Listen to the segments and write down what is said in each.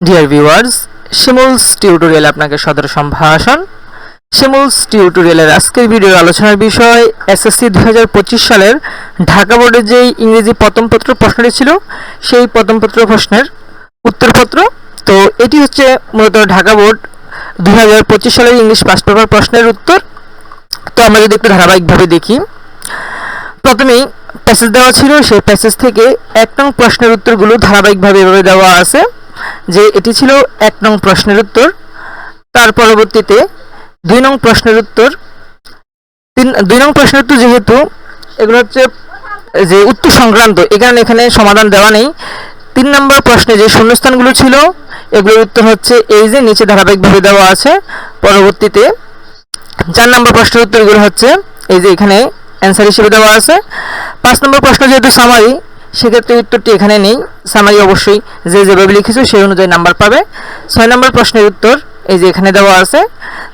Dear viewers শিমুলস tutorial আপনাকে সদর সম্ভাষণ। শিমুলস টিউটোরিয়ালের আজকের ভিডিও আলোচনার বিষয় এসএসসি দু হাজার পঁচিশ সালের ঢাকা বোর্ডের যেই ইংরেজি প্রথমপত্র প্রশ্নটি ছিল, সেই প্রথমপত্র প্রশ্নের উত্তরপত্র। তো এটি হচ্ছে মূলত ঢাকা বোর্ড দু হাজার পঁচিশ সালের ইংলিশ পাস পেপার প্রশ্নের উত্তর। তো আমরা যদি একটু ধারাবাহিকভাবে দেখি, প্রথমেই প্যাসেজ দেওয়া ছিল, সেই প্যাসেজ থেকে এক নং প্রশ্নের উত্তরগুলো ধারাবাহিকভাবে এভাবে দেওয়া আছে। যে এটি ছিল এক নং প্রশ্নের উত্তর। তার পরবর্তীতে দুই নং প্রশ্নের উত্তর। তিন, দুই নং প্রশ্নের উত্তর যেহেতু, এগুলো হচ্ছে, যে উত্তর সংক্রান্ত, এখানে এখানে সমাধান দেওয়া নেই। তিন নম্বর প্রশ্নে যে শূন্যস্থানগুলো ছিল, এগুলোর উত্তর হচ্ছে এই যে নিচে ধারাবাহিকভাবে দেওয়া আছে। পরবর্তীতে চার নম্বর প্রশ্নের উত্তরগুলো হচ্ছে, এই যে এখানে অ্যান্সার হিসেবে দেওয়া আছে। পাঁচ নম্বর প্রশ্ন যেহেতু সামারি সেক্ষেত্রে উত্তরটি এখানে নেই। সামারি অবশ্যই যে যেভাবে লিখেছো সেই অনুযায়ী নাম্বার পাবে। ছয় নম্বর প্রশ্নের উত্তর এই যে এখানে দেওয়া আছে।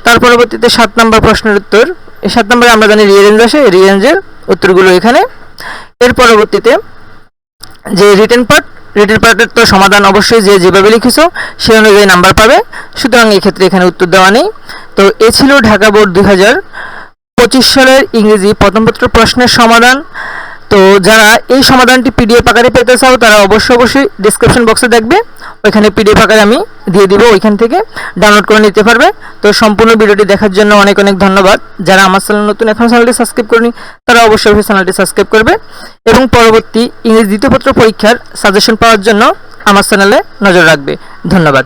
তার পরবর্তীতে সাত নম্বর প্রশ্নের উত্তর। এই সাত নম্বরে আমরা জানি রিয়েঞ্জ আসে রিয়েঞ্জের উত্তরগুলো এখানে। এর পরবর্তীতে যে রিটেন পার্ট, রিটেন পার্টের তো সমাধান অবশ্যই যে যেভাবে লিখেছো সেই অনুযায়ী নাম্বার পাবে। সুতরাং এক্ষেত্রে এখানে উত্তর দেওয়া নেই। তো এ ছিল ঢাকা বোর্ড দুই হাজার পঁচিশ সালের ইংরেজি প্রথমপত্র প্রশ্নের সমাধান। তো যারা এই সমাধানটি পিডিএফ আকারে পেতে চাও, তারা অবশ্যই অবশ্যই ডিসক্রিপশন বক্সে দেখবে। ওইখানে পিডিএফ আকারে আমি দিয়ে দিব ওইখান থেকে ডাউনলোড করে নিতে পারবে। তো সম্পূর্ণ ভিডিওটি দেখার জন্য অনেক অনেক ধন্যবাদ। যারা আমার চ্যানেল নতুন, এখন চ্যানেলটি সাবস্ক্রাইব করেনি, তারা অবশ্যই অবশ্যই চ্যানেলটি সাবস্ক্রাইব করবে এবং পরবর্তী ইংরেজি দ্বিতীয় পত্র পরীক্ষার সাজেশন পাওয়ার জন্য আমার চ্যানেলে নজর রাখবে। ধন্যবাদ।